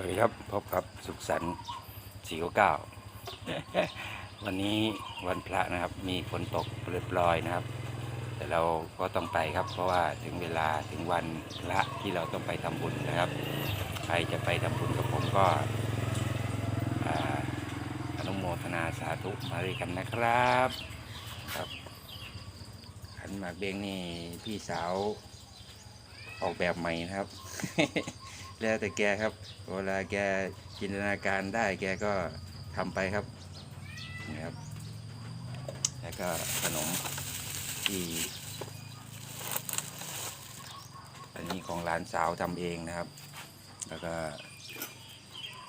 สวัสดีครับพบกับสุขสันต์สี่เก้าวันนี้วันพระนะครับ มีฝนตกเปรอยนะครับ แต่เราก็ต้องไปครับ เพราะว่าถึงเวลาถึงวันพระที่เราต้องไปทำบุญนะครับใครจะไปทำบุญกับผมก็อ่าอนุโมทนาสาธุมาด้วยกันนะครับครับขันมาเบงนี่พี่สาวออกแบบใหม่นะครับ แล้วแต่แกครับ เวลาแกจินตนาการได้แกก็ทำไปครับนี่ครับ แล้วก็ขนมที่อันนี้ของหลานสาวทำเองนะครับ แล้วก็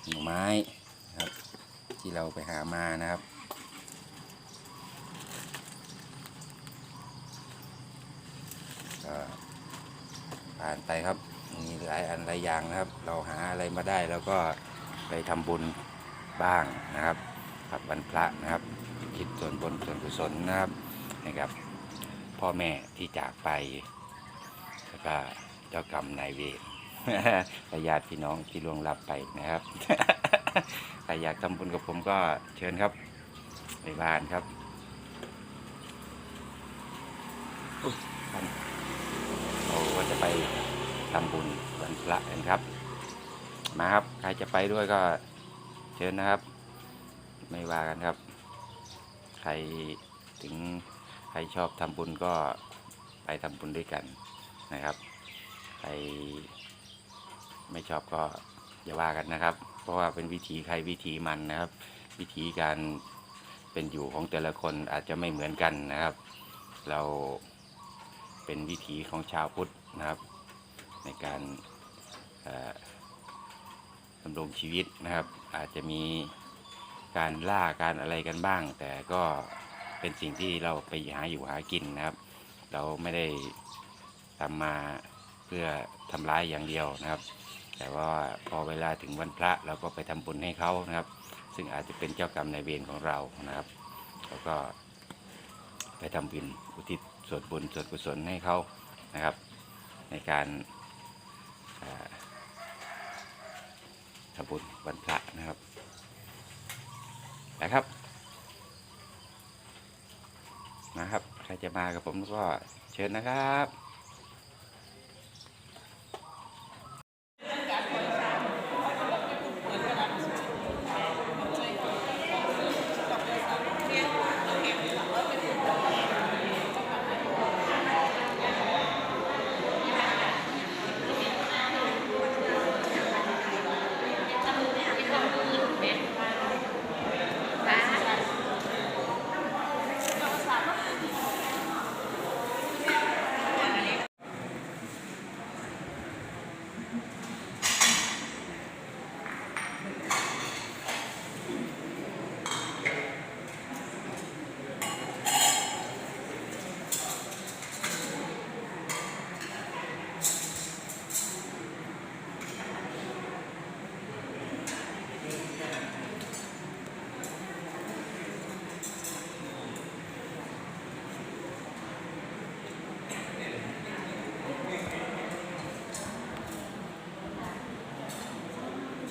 หน่อไม้ครับ ที่เราไปหามานะครับก็ผ่านไปครับ มีหลายอันหลายอย่างนะครับ เราหาอะไรมาได้แล้วก็ไปทำบุญบ้างนะครับกับวันพระนะครับคิดส่วนบนส่วนกุศลนะครับให้กับพ่อแม่ที่จากไปแล้วก็เจ้ากรรมนายเวรและญาติพี่น้องที่ล่วงลับไปนะครับใครอยากทำบุญกับผมก็เชิญครับไปบ้านครับเราก็จะไป ทำบุญวันพระกันครับ มาครับ ใครจะไปด้วยก็เชิญนะครับ ไม่ว่ากันครับ ใครถึงใครชอบทำบุญก็ไปทำบุญด้วยกันนะครับ ใครไม่ชอบก็อย่าว่ากันนะครับ เพราะว่าเป็นวิถีใครวิถีมันนะครับ วิธีการเป็นอยู่ของแต่ละคนอาจจะไม่เหมือนกันนะครับ เราเป็นวิถีของชาวพุทธนะครับ ในการดำรงชีวิตนะครับ อาจจะมีการล่าการอะไรกันบ้าง แต่ก็เป็นสิ่งที่เราไปหาอยู่หากินนะครับ เราไม่ได้ทำมาเพื่อทำร้ายอย่างเดียวนะครับ แต่ว่าพอเวลาถึงวันพระเราก็ไปทำบุญให้เขานะครับ ซึ่งอาจจะเป็นเจ้ากรรมนายเวรของเรานะครับแล้วก็ไปทำบุญอุทิศส่วนบุญส่วนกุศลให้เขานะครับ ในการเอ่อ ทำบุญวันพระนะครับนะครับ นะครับ ใครจะมากับผมก็เชิญนะครับ